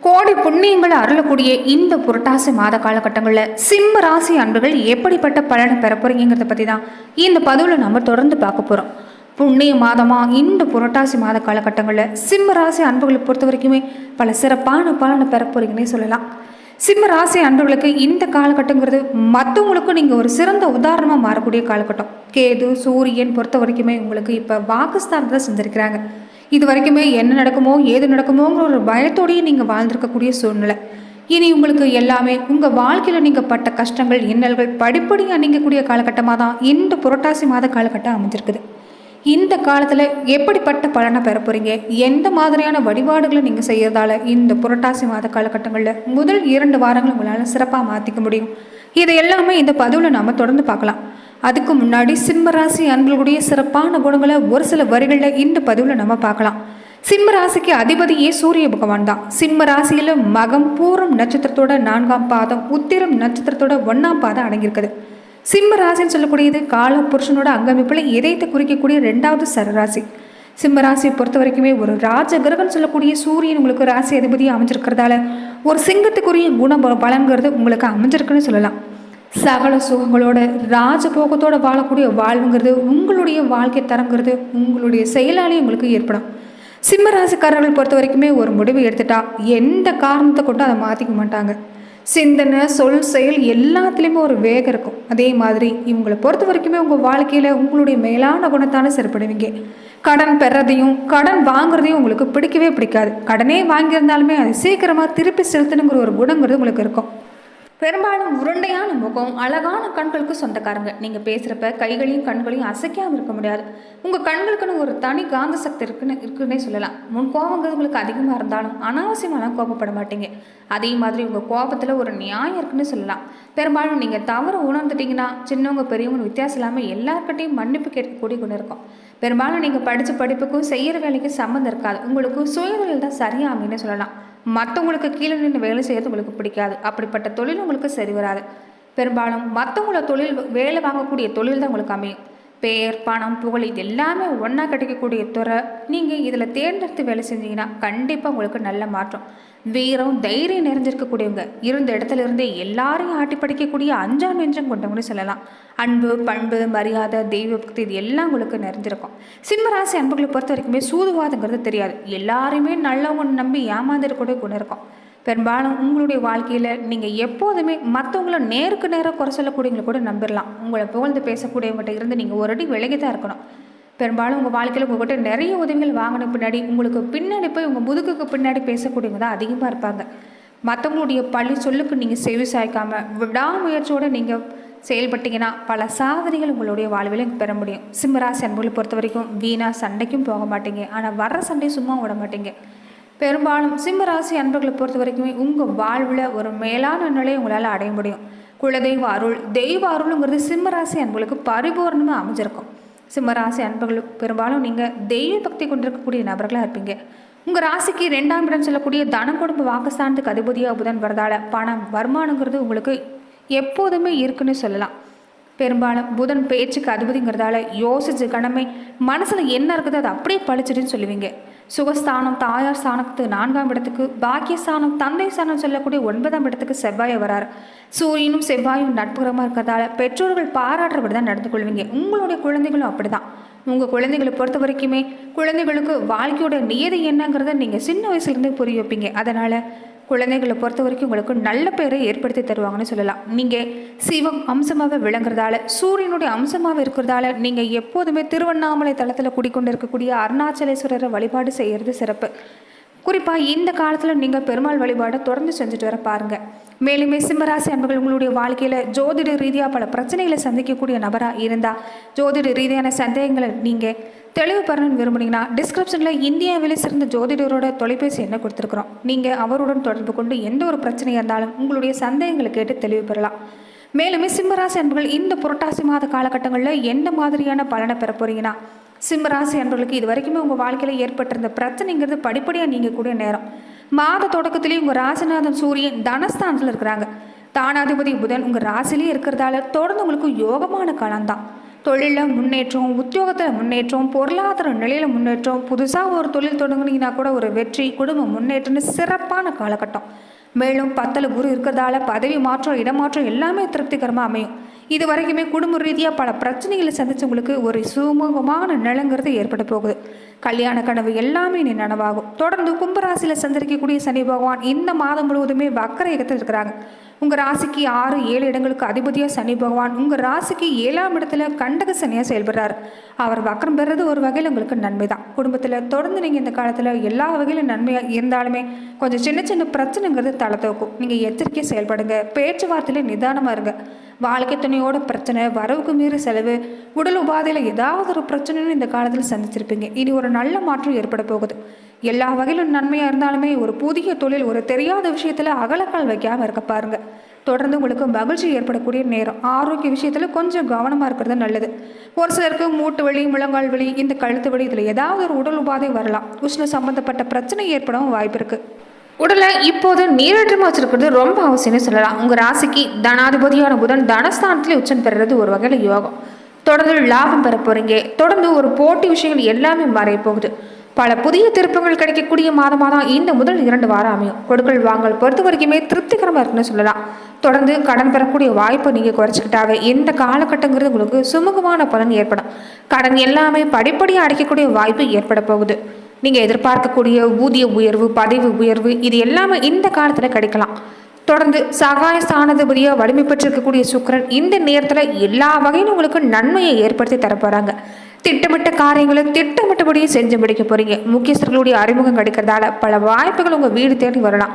கோடி புண்ணியங்களை அருளக்கூடிய இந்த புரட்டாசி மாத காலகட்டங்களில் சிம்ம ராசி அன்புகள் எப்படிப்பட்ட பலனை பெற போறீங்கிறத பற்றி தான் இந்த பதிவில் நம்ம தொடர்ந்து பார்க்க போகிறோம் புண்ணிய மாதமாக இந்த புரட்டாசி மாத காலகட்டங்களில் சிம்ம ராசி அன்புகளை பொறுத்த வரைக்குமே பல சிறப்பான பலனை பெற போறீங்கன்னே சொல்லலாம். சிம்ம ராசி அன்புகளுக்கு இந்த காலகட்டங்கிறது மற்றவங்களுக்கும் நீங்கள் ஒரு சிறந்த உதாரணமாக மாறக்கூடிய காலகட்டம். கேது சூரியன் பொறுத்த வரைக்குமே உங்களுக்கு இப்போ வாக்குஸ்தானத்தை செஞ்சிருக்கிறாங்க இது வரைக்குமே என்ன நடக்குமோ ஏது நடக்குமோங்கிற ஒரு பயத்தோடையே நீங்கள் வாழ்ந்திருக்கக்கூடிய சூழ்நிலை. இனி உங்களுக்கு எல்லாமே உங்கள் வாழ்க்கையில் நீங்கள் பட்ட கஷ்டங்கள் இன்னல்கள் படிப்படியாக நீங்கக்கூடிய காலகட்டமாக தான் இந்த புரட்டாசி மாத காலகட்டம் அமைஞ்சிருக்குது. இந்த காலத்தில் எப்படிப்பட்ட பலனை பெற போகிறீங்க எந்த மாதிரியான வழிபாடுகளை நீங்கள் செய்கிறதால இந்த புரட்டாசி மாத காலகட்டங்களில் முதல் இரண்டு வாரங்கள் உங்களால் சிறப்பாக மாற்றிக்க முடியும். இது எல்லாமே இந்த பதிவில் நாம் தொடர்ந்து பார்க்கலாம். அதுக்கு முன்னாடி சிம்ம ராசி அன்பர்களுடைய சிறப்பான குணங்களை ஒரு சில வரிகளில் இந்த பதிவில் நம்ம பார்க்கலாம். சிம்ம ராசிக்கு அதிபதியே சூரிய பகவான் தான். சிம்ம ராசியில் மகம் பூரம் நட்சத்திரத்தோட நான்காம் பாதம் உத்திரம் நட்சத்திரத்தோட ஒன்றாம் பாதம் அடங்கியிருக்குது. சிம்ம ராசின்னு சொல்லக்கூடியது கால புருஷனோட அங்கமைப்பில் இதயத்தை குறிக்கக்கூடிய ரெண்டாவது சரராசி. சிம்ம ராசியை பொறுத்த வரைக்குமே ஒரு ராஜ கிரகம்னு சொல்லக்கூடிய சூரியன் உங்களுக்கு ராசி அதிபதியாக அமைஞ்சிருக்கிறதால ஒரு சிங்கத்துக்குரிய குண பலன்கிறது உங்களுக்கு அமைஞ்சிருக்குன்னு சொல்லலாம். சகல சுகங்களோட ராஜபோகத்தோட வாழக்கூடிய வாழ்வுங்கிறது உங்களுடைய வாழ்க்கை தரங்கிறது உங்களுடைய செயலாலே உங்களுக்கு ஏற்படும். சிம்ம ராசிக்காரர்கள் பொறுத்த வரைக்குமே ஒரு முடிவு எடுத்துட்டா எந்த காரணத்தை கொண்டு அதை மாற்றிக்க மாட்டாங்க. சிந்தனை சொல் செயல் எல்லாத்துலேயுமே ஒரு வேகம் இருக்கும். அதே மாதிரி இவங்களை பொறுத்த வரைக்குமே உங்கள் வாழ்க்கையில் உங்களுடைய மேலான குணத்தான சிறப்படுவீங்க கடன் பெறதையும் கடன் வாங்குறதையும் உங்களுக்கு பிடிக்கவே பிடிக்காது. கடனே வாங்கியிருந்தாலுமே அது சீக்கிரமாக திருப்பி செலுத்தணுங்கிற ஒரு குணங்கிறது உங்களுக்கு இருக்கும். பெரும்பாலும் உருண்டையான முகம் அழகான கண்களுக்கு சொந்தக்காரங்க. நீங்கள் பேசுகிறப்ப கைகளையும் கண்களையும் அசைக்காமல் இருக்க முடியாது. உங்கள் கண்களுக்குன்னு ஒரு தனி காந்த சக்தி இருக்குன்னு இருக்குன்னே சொல்லலாம். முன் கோபங்கிறது உங்களுக்கு அதிகமாக இருந்தாலும் அனாவசியமாலாம் கோபப்பட மாட்டீங்க. அதே மாதிரி உங்கள் கோபத்தில் ஒரு நியாயம் இருக்குன்னு சொல்லலாம். பெரும்பாலும் நீங்கள் தவறு உணர்ந்துட்டீங்கன்னா சின்னவங்க பெரியவங்க வித்தியாசம் இல்லாமல் எல்லாருக்கிட்டையும் மன்னிப்பு கேட்கக்கூடிய குணம் இருக்கும். பெரும்பாலும் நீங்கள் படித்த படிப்புக்கும் செய்கிற வேலைக்கும் சம்மந்தம் இருக்காது. உங்களுக்கு சுயநிலை தான் சரியாக சொல்லலாம். மற்றவங்களுக்கு கீழே நின்று வேலை செய்கிறது உங்களுக்கு பிடிக்காது. அப்படிப்பட்ட தொழில் உங்களுக்கு சரி வராது. பெரும்பாலும் மற்றவங்கள தொழில் வேலை வாங்கக்கூடிய தொழில் தான் உங்களுக்கு அமையும். பேர் பணம் புகழ் இது எல்லாமே ஒன்றா கிடைக்கக்கூடிய துறை. நீங்கள் இதில் தேர்ந்தெடுத்து வேலை செஞ்சீங்கன்னா கண்டிப்பாக உங்களுக்கு நல்ல மாற்றம். வீரம் தைரியம் நிறைஞ்சிருக்கக்கூடியவங்க. இருந்த இடத்துல இருந்தே எல்லாரையும் ஆட்டி படிக்கக்கூடிய அஞ்சாம் நெஞ்சம் கொண்டவங்கன்னு சொல்லலாம். அன்பு பண்பு மரியாதை தெய்வ பக்தி இது எல்லாம் உங்களுக்கு நிறைஞ்சிருக்கும். சிம்மராசி அன்புகளை பொறுத்த வரைக்குமே சூதுவாதங்கிறது தெரியாது. எல்லாரையுமே நல்லவங்க நம்பி ஏமாந்துடக்கூடிய குணம் இருக்கும். பெரும்பாலும் உங்களுடைய வாழ்க்கையில் நீங்கள் எப்போதுமே மற்றவங்கள நேருக்கு நேராக குறை சொல்லக்கூடியவங்களை கூட நம்பிடலாம் உங்களை புகழ்ந்து பேசக்கூடியவங்ககிட்ட இருந்து நீங்கள் ஒரு அடி விலகி தான் இருக்கணும். பெரும்பாலும் உங்கள் வாழ்க்கையில் உங்கள்கிட்ட நிறைய உதவிகள் வாங்கின பின்னாடி உங்களுக்கு பின்னாடி போய் உங்கள் முதுகுக்கு பின்னாடி பேசக்கூடியவங்க தான் அதிகமாக இருப்பாங்க. மற்றவங்களுடைய பள்ளி சொல்லுக்கு நீங்கள் செவி சாய்க்காமல் விடாமுயற்சியோடு நீங்கள் செயல்பட்டீங்கன்னா பல சாதனைகள் உங்களுடைய வாழ்வில் பெற முடியும். சிம்மராசி அன்புகளை பொறுத்த வரைக்கும் வீணாக சண்டைக்கும் போக மாட்டீங்க. ஆனால் வர்ற சண்டையும் சும்மா விட மாட்டீங்க. பெரும்பாலும் சிம்மராசி அன்பர்களை பொறுத்த வரைக்குமே உங்கள் வாழ்வில் ஒரு மேலான நிலையை உங்களால் அடைய முடியும். குலதெய்வ அருள் தெய்வ அருளுங்கிறது சிம்மராசி அன்புகளுக்கு பரிபூர்ணமாக அமைஞ்சிருக்கும். சிம்மராசி அன்பர்கள் பெரும்பாலும் நீங்கள் தெய்வ பக்தி கொண்டிருக்கக்கூடிய நபர்களாக இருப்பீங்க. உங்கள் ராசிக்கு ரெண்டாம் இடம் சொல்லக்கூடிய தன குடும்ப வாக்குஸ்தானத்துக்கு அதிபதியாக புதன் வரதால் பணம் வருமானங்கிறது உங்களுக்கு எப்போதுமே இருக்குன்னு சொல்லலாம். பெரும்பாலும் புதன் பேச்சுக்கு அதிபதிங்கிறதால யோசிச்சு கணமே மனசில் என்ன இருக்குது அதை அப்படியே பழிச்சிடுன்னு சொல்லுவீங்க. சுகஸ்தானம் தாயார் ஸ்தானத்து நான்காம் இடத்துக்கு பாக்கியஸ்தானம் தந்தை ஸ்தானம் சொல்லக்கூடிய ஒன்பதாம் இடத்துக்கு செவ்வாயை வராரு. சூரியனும் செவ்வாயும் நட்புறமாக இருக்கிறதால பெற்றோர்கள் பாராட்டுறபடி தான் நடந்து கொள்வீங்க உங்களுடைய குழந்தைகளும் அப்படிதான். உங்கள் குழந்தைகளை பொறுத்த வரைக்குமே குழந்தைகளுக்கு வாழ்க்கையோட நியதி என்னங்கிறத நீங்கள் சின்ன வயசுலேருந்தே புரிய வைப்பீங்க. அதனால் குழந்தைகளை பொறுத்த வரைக்கும் உங்களுக்கு நல்ல பேரை ஏற்படுத்தி தருவாங்கன்னு சொல்லலாம். நீங்கள் சிவம் அம்சமாக விளங்குறதால சூரியனுடைய அம்சமாக இருக்கிறதால நீங்கள் எப்போதுமே திருவண்ணாமலை தளத்தில் குடிக்கொண்டு இருக்கக்கூடிய அருணாச்சலேஸ்வரரை வழிபாடு செய்கிறது சிறப்பு. குறிப்பாக இந்த காலத்தில் நீங்கள் பெருமாள் வழிபாடை தொடர்ந்து செஞ்சுட்டு வர பாருங்க. மேலுமே சிம்மராசி அன்பர்கள் உங்களுடைய வாழ்க்கையில் ஜோதிட ரீதியாக பல பிரச்சனைகளை சந்திக்கக்கூடிய நபராக இருந்தால் ஜோதிட ரீதியான சந்தேகங்களை நீங்கள் தெளிவு பெறணும்னு விரும்புனீங்கன்னா டிஸ்கிரிப்ஷனில் இந்தியாவிலே சிறந்த ஜோதிடரோட தொலைபேசி என்ன கொடுத்துருக்குறோம். நீங்கள் அவருடன் தொடர்பு கொண்டு எந்த ஒரு பிரச்சனையாக இருந்தாலும் உங்களுடைய சந்தேகங்களை கேட்டு தெளிவு பெறலாம். மேலுமே சிம்மராசி அன்புகள் இந்த புரட்டாசி மாத காலகட்டங்களில் எந்த மாதிரியான பலனை பெற போகிறீங்கன்னா சிம்மராசி அன்பர்களுக்கு இது வரைக்குமே உங்கள் வாழ்க்கையில் ஏற்பட்டிருந்த பிரச்சனைங்கிறது படிப்படியாக நீங்கள் கூடிய நேரம். மாத தொடக்கத்திலேயே உங்கள் ராசிநாதன் சூரியன் தனஸ்தானத்தில் இருக்கிறாங்க. தானாதிபதி புதன் உங்கள் ராசிலேயே இருக்கிறதால தொடர்ந்து உங்களுக்கு யோகமான காலம்தான் தொழிலில் முன்னேற்றம் உத்தியோகத்தில் முன்னேற்றம் பொருளாதார நிலையில் முன்னேற்றம் புதுசாக ஒரு தொழில் தொடங்குனீங்கன்னா கூட ஒரு வெற்றி குடும்ப முன்னேற்றம்னு சிறப்பான காலகட்டம். மேலும் பத்தில் குரு இருக்கிறதால பதவி மாற்றம் இடமாற்றம் எல்லாமே திருப்திகரமாக அமையும். இது வரைக்குமே குடும்ப ரீதியாக பல பிரச்சனைகளை சந்தித்தவங்களுக்கு ஒரு சுமூகமான நிலங்கிறது ஏற்பட போகுது. கல்யாண கனவு எல்லாமே நீ நனவாகும். தொடர்ந்து கும்பராசியில் சந்திரிக்கக்கூடிய சனி பகவான் இந்த மாதம் முழுவதுமே வக்கர இயக்கத்தில் இருக்கிறாங்க. உங்கள் ராசிக்கு ஆறு ஏழு இடங்களுக்கு அதிபதியாக சனி பகவான். உங்கள் ராசிக்கு ஏழாம் இடத்துல கண்டக சனியாக செயல்படுறாரு. அவர் வக்கரம் பெறுறது ஒரு வகையில் உங்களுக்கு நன்மை தான் குடும்பத்தில் தொடர்ந்து நீங்கள் இந்த காலத்தில் எல்லா வகையிலும் நன்மையாக இருந்தாலுமே கொஞ்சம் சின்ன சின்ன பிரச்சனைங்கிறது தலை தூக்கும். நீங்கள் எச்சரிக்கையாக செயல்படுங்க. பேச்சுவார்த்தையில் நிதானமாக இருங்க. வாழ்க்கை துணையோட பிரச்சனை வரவுக்கு மீறி செலவு உடல் உபாதையில் ஏதாவது ஒரு பிரச்சனைன்னு இந்த காலத்தில் சந்திச்சிருப்பீங்க. இனி ஒரு நல்ல மாற்றம் ஏற்பட போகுது. எல்லா வகையிலும் நன்மையாக இருந்தாலுமே ஒரு புதிய தொழில் ஒரு தெரியாத விஷயத்தில் அகலக்கால் வைக்காமல் இருக்க பாருங்க. தொடர்ந்து உங்களுக்கு மகிழ்ச்சி ஏற்படக்கூடிய நேரம். ஆரோக்கிய விஷயத்தில் கொஞ்சம் கவனமாக இருக்கிறது நல்லது. ஒரு சிலருக்கு மூட்டு வலி முழங்கால் வலி இந்த கழுத்து வலி இதில் ஏதாவது ஒரு உடல் உபாதை வரலாம். உஷ்ண சம்பந்தப்பட்ட பிரச்சனை ஏற்படவும் வாய்ப்பு இருக்குது உடலை இப்போது நீரேற்றமாக வச்சிருக்கிறது ரொம்ப அவசியம்னு சொல்லலாம். உங்கள் ராசிக்கு தனாதிபதியான புதன் தனஸ்தானத்தில் உச்சம் பெறுறது ஒரு வகையில் யோகம். தொடர்ந்து லாபம் பெற போகிறீங்க தொடர்ந்து ஒரு போட்டி விஷயங்கள் எல்லாமே மறைய போகுது. பல புதிய திருப்பங்கள் கிடைக்கக்கூடிய மாதமாக தான் இந்த முதல் இரண்டு வாரம் அமையும். கொடுக்கல் வாங்கல் பொறுத்த வரைக்குமே திருப்திகரமாக இருக்குன்னு சொல்லலாம். தொடர்ந்து கடன் பெறக்கூடிய வாய்ப்பை நீங்கள் குறைச்சிக்கிட்டாவே இந்த காலகட்டங்கிறது உங்களுக்கு சுமூகமான பலன் ஏற்படும். கடன் எல்லாமே படிப்படியாக அடைக்கக்கூடிய வாய்ப்பு ஏற்பட போகுது. நீங்கள் எதிர்பார்க்கக்கூடிய ஊதிய உயர்வு பதவி உயர்வு இது எல்லாமே இந்த காலத்தில் கிடைக்கலாம். தொடர்ந்து சகாய ஸ்தானாதிபதியாக வலிமை பெற்றிருக்கக்கூடிய சுக்கிரன் இந்த நேரத்தில் எல்லா வகையிலும் உங்களுக்கு நன்மையை ஏற்படுத்தி தரப்போகிறாங்க திட்டமிட்ட காரியங்களை திட்டமிட்டபடியே செஞ்சு முடிக்க போகிறீங்க முக்கியஸ்தர்களுடைய அறிமுகம் கிடைக்கிறதால பல வாய்ப்புகள் உங்கள் வீடு தேடி வரலாம்.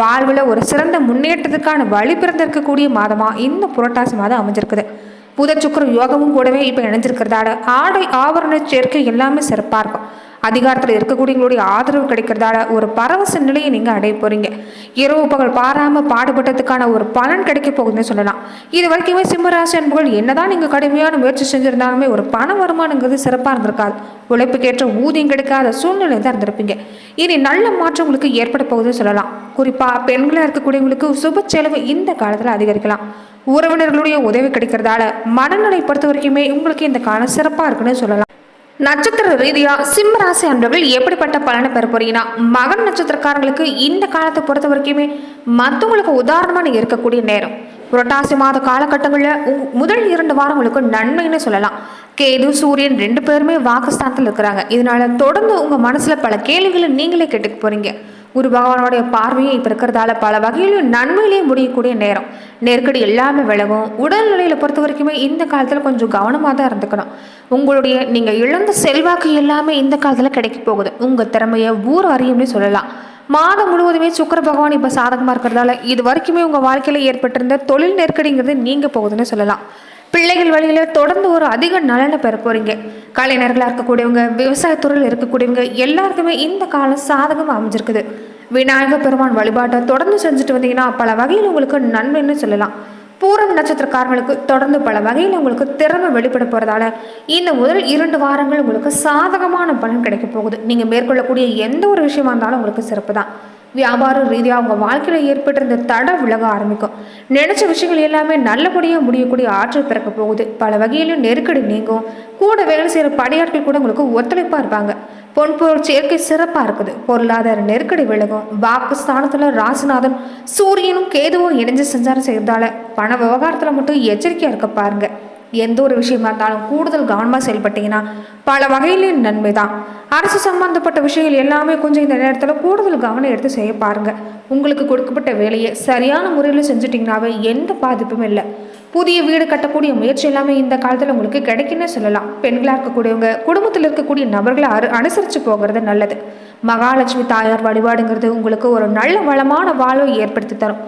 வாழ்வில் ஒரு சிறந்த முன்னேற்றத்துக்கான வழி பிறந்திருக்கக்கூடிய மாதமாக இந்த புரட்டாசி மாதம் அமைஞ்சிருக்குது. புத சுக்கர யோகமும் கூடவே இப்போ இணைஞ்சிருக்கிறதால ஆடை ஆவரண சேர்க்கை எல்லாமே சிறப்பாக இருக்கும். அதிகாரத்தில் இருக்கக்கூடியவங்களுடைய ஆதரவு கிடைக்கிறதால ஒரு பரவச நிலையை நீங்கள் அடைய போகிறீங்க இரவு பகல் பாராமல் பாடுபட்டதுக்கான ஒரு பலன் கிடைக்க போகுதுன்னு சொல்லலாம். இது வரைக்குமே சிம்மராசி அன்புகள் என்னதான் நீங்கள் கடுமையான முயற்சி செஞ்சுருந்தாலுமே ஒரு பண வருமானங்கிறது சிறப்பாக இருந்திருக்காது. உழைப்புக்கேற்ற ஊதியம் கிடைக்காத சூழ்நிலை தான் இருந்திருப்பீங்க. இனி நல்ல மாற்றம் உங்களுக்கு ஏற்பட போகுதுன்னு சொல்லலாம். குறிப்பாக பெண்களாக இருக்கக்கூடியவங்களுக்கு சுப செலவு இந்த காலத்தில் அதிகரிக்கலாம். உறவினர்களுடைய உதவி கிடைக்கிறதால மனநிலை பொறுத்த வரைக்குமே உங்களுக்கு இந்த காலம் சிறப்பாக இருக்குன்னு சொல்லலாம். நட்சத்திர ரீதியா சிம்ம ராசி அன்பர்கள் எப்படிப்பட்ட பலனை பெற போறீங்கன்னா மகன் நட்சத்திரக்காரங்களுக்கு இந்த காலத்தை பொறுத்த வரைக்குமே மற்றவங்களுக்கு உதாரணமா நீங்க இருக்கக்கூடிய நேரம். புரட்டாசி மாத காலகட்டங்களில் உ- முதல் இரண்டு வாரங்களுக்கு நன்மைன்னு சொல்லலாம். கேது சூரியன் ரெண்டு பேருமே வாக்குஸ்தானத்தில் இருக்கிறாங்க. இதனால தொடர்ந்து உங்கள் மனசில் பல கேள்விகளை நீங்களே கேட்டுக்க போகிறீங்க குரு பகவானோடைய பார்வையும் இப்போ இருக்கிறதால பல வகையிலும் நன்மையிலையும் முடியக்கூடிய நேரம். நெருக்கடி எல்லாமே விலகும். உடல்நிலையில் பொறுத்த வரைக்குமே இந்த காலத்தில் கொஞ்சம் கவனமாக தான் இருந்துக்கணும். உங்களுடைய நீங்கள் இழந்த செல்வாக்கு எல்லாமே இந்த காலத்தில் கிடைக்க போகுது. உங்கள் திறமையை ஊர் அறியும்னு சொல்லலாம். மாதம் முழுவதுமே சுக்கர பகவான் இப்போ சாதகமாக இருக்கிறதால இது வரைக்குமே உங்கள் வாழ்க்கையில் ஏற்பட்டிருந்த தொழில் நெருக்கடிங்கிறது நீங்கள் போகுதுன்னு சொல்லலாம். பிள்ளைகள் வழியில் தொடர்ந்து ஒரு அதிக நலனை பெற போறீங்க. கலைஞர்களாக இருக்கக்கூடியவங்க விவசாயத்துறையில் இருக்கக்கூடியவங்க எல்லாருக்குமே இந்த காலம் சாதகம் அமைஞ்சிருக்குது. விநாயகர் பெருமான் வழிபாட்டை தொடர்ந்து செஞ்சுட்டு வந்தீங்கன்னா பல வகையில் உங்களுக்கு நன்மைன்னு சொல்லலாம். பூரம் நட்சத்திரக்காரங்களுக்கு தொடர்ந்து பல வகையில் உங்களுக்கு திறமை வெளிப்பட போகிறதால இந்த முதல் இரண்டு வாரங்கள் உங்களுக்கு சாதகமான பலன் கிடைக்க போகுது. நீங்கள் மேற்கொள்ளக்கூடிய எந்த ஒரு விஷயமா இருந்தாலும் உங்களுக்கு சிறப்பு தான் வியாபார ரீதியாக உங்கள் வாழ்க்கையில் ஏற்பட்டிருந்த தட விலக ஆரம்பிக்கும். நினைச்ச விஷயங்கள் எல்லாமே நல்லபடியாக முடியக்கூடிய ஆற்றல் பிறக்க போகுது. பல வகையிலும் நெருக்கடி நீங்கும். கூட வேலை செய்கிற பணியாட்கள் கூட உங்களுக்கு ஒத்துழைப்பாக இருப்பாங்க. பொன்பொருள் சேர்க்கை சிறப்பாக இருக்குது. பொருளாதார நெருக்கடி விலகும். வாக்கு ஸ்தானத்தில் ராசிநாதன் சூரியனும் கேதுவும் இணைஞ்சு சஞ்சாரம் செய்கிறதால பண விவகாரத்தில் மட்டும் எச்சரிக்கையாக இருக்க பாருங்க. எந்த ஒரு விஷயமா இருந்தாலும் கூடுதல் கவனமாக செயல்பட்டீங்கன்னா பல வகையிலேயும் நன்மை தான் அரசு சம்பந்தப்பட்ட விஷயங்கள் எல்லாமே கொஞ்சம் இந்த நேரத்தில் கூடுதல் கவனம் எடுத்து செய்ய பாருங்கள் உங்களுக்கு கொடுக்கப்பட்ட வேலையை சரியான முறையில் செஞ்சுட்டிங்கனாவே எந்த பாதிப்பும் இல்லை. புதிய வீடு கட்டக்கூடிய முயற்சி எல்லாமே இந்த காலத்தில் உங்களுக்கு கிடைக்குன்னு சொல்லலாம். பெண்களாக இருக்கக்கூடியவங்க குடும்பத்தில் இருக்கக்கூடிய நபர்களை அரு அனுசரித்து போகிறது நல்லது. மகாலட்சுமி தாயார் வழிபாடுங்கிறது உங்களுக்கு ஒரு நல்ல வளமான வாழ்வை ஏற்படுத்தி தரும்.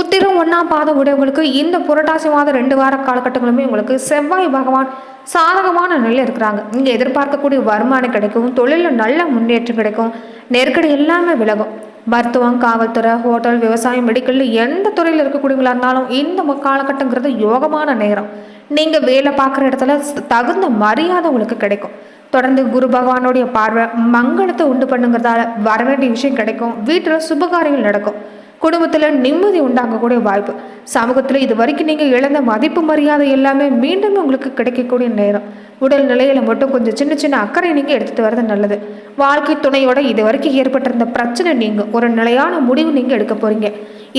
உத்திரம் ஒன்றாம் பாதம் உடையவங்களுக்கு இந்த புரட்டாசி மாதம் ரெண்டு வார காலகட்டங்களுமே உங்களுக்கு செவ்வாய் பகவான் சாதகமான நிலையில் இருக்கிறாங்க. நீங்கள் எதிர்பார்க்கக்கூடிய வருமானம் கிடைக்கும் தொழிலில் நல்ல முன்னேற்றம் கிடைக்கும் நெருக்கடி எல்லாமே விலகும். மருத்துவம் காவல்துறை ஹோட்டல் விவசாயம் மெடிக்கல் எந்த துறையில் இருக்கக்கூடியவங்களா இருந்தாலும் இந்த ம- காலகட்டங்கிறது யோகமான நேரம். நீங்கள் வேலை பார்க்குற இடத்துல தகுந்த மரியாதை உங்களுக்கு கிடைக்கும். தொடர்ந்து குரு பகவானுடைய பார்வை மங்களத்தை உண்டு பண்ணுங்கிறதால வர வேண்டிய விஷயம் கிடைக்கும். வீட்டில் சுபகாரியங்கள் நடக்கும். குடும்பத்தில் நிம்மதி உண்டாகக்கூடிய வாய்ப்பு. சமூகத்தில் இது வரைக்கும் நீங்கள் இழந்த மதிப்பு மரியாதை எல்லாமே மீண்டும் உங்களுக்கு கிடைக்கக்கூடிய நேரம். உடல் நிலையில் மட்டும் கொஞ்சம் சின்ன சின்ன அக்கறை நீங்கள் எடுத்துகிட்டு வரது நல்லது. வாழ்க்கை துணையோட இது வரைக்கும் ஏற்பட்டிருந்த பிரச்சனை நீங்கள் ஒரு நிலையான முடிவு நீங்கள் எடுக்க போகிறீங்க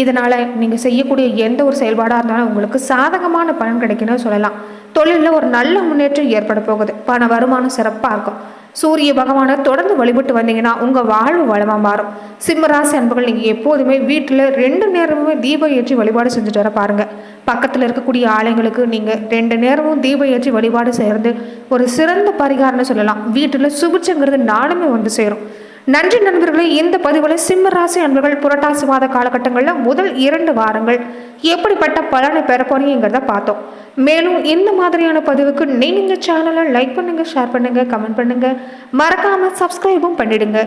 இதனால் நீங்கள் செய்யக்கூடிய எந்த ஒரு செயல்பாடாக இருந்தாலும் உங்களுக்கு சாதகமான பலன் கிடைக்கணும்னு சொல்லலாம். தொழிலில் ஒரு நல்ல முன்னேற்றம் ஏற்பட போகுது. பண வருமானம் சிறப்பாக இருக்கும். சூரிய பகவானை தொடர்ந்து வழிபட்டு வந்தீங்கன்னா உங்கள் வாழ்வு வளமாக மாறும். சிம்மராசி அன்புகள் நீங்கள் எப்போதுமே வீட்டில் ரெண்டு நேரமுமே தீபம் ஏற்றி வழிபாடு செஞ்சுட்டு வர பாருங்கள் பக்கத்தில் இருக்கக்கூடிய ஆலயங்களுக்கு நீங்கள் ரெண்டு நேரமும் தீபம் ஏற்றி வழிபாடு செய்கிறது ஒரு சிறந்த பரிகாரம்னு சொல்லலாம். வீட்டில் சுபிச்சங்கிறது நாளுமே வந்து சேரும். நன்றி நண்பர்களே இந்த பதிவில் சிம்ம ராசி அன்பர்கள் புரட்டாசி மாத காலகட்டங்களில் முதல் இரண்டு வாரங்கள் எப்படிப்பட்ட பலனை பெற போறீங்கிறத பார்த்தோம். மேலும் இந்த மாதிரியான பதிவுக்கு நீங்கள் இந்த சேனலை லைக் பண்ணுங்கள் ஷேர் பண்ணுங்கள் கமெண்ட் பண்ணுங்கள் மறக்காமல் சப்ஸ்கிரைபும் பண்ணிடுங்க.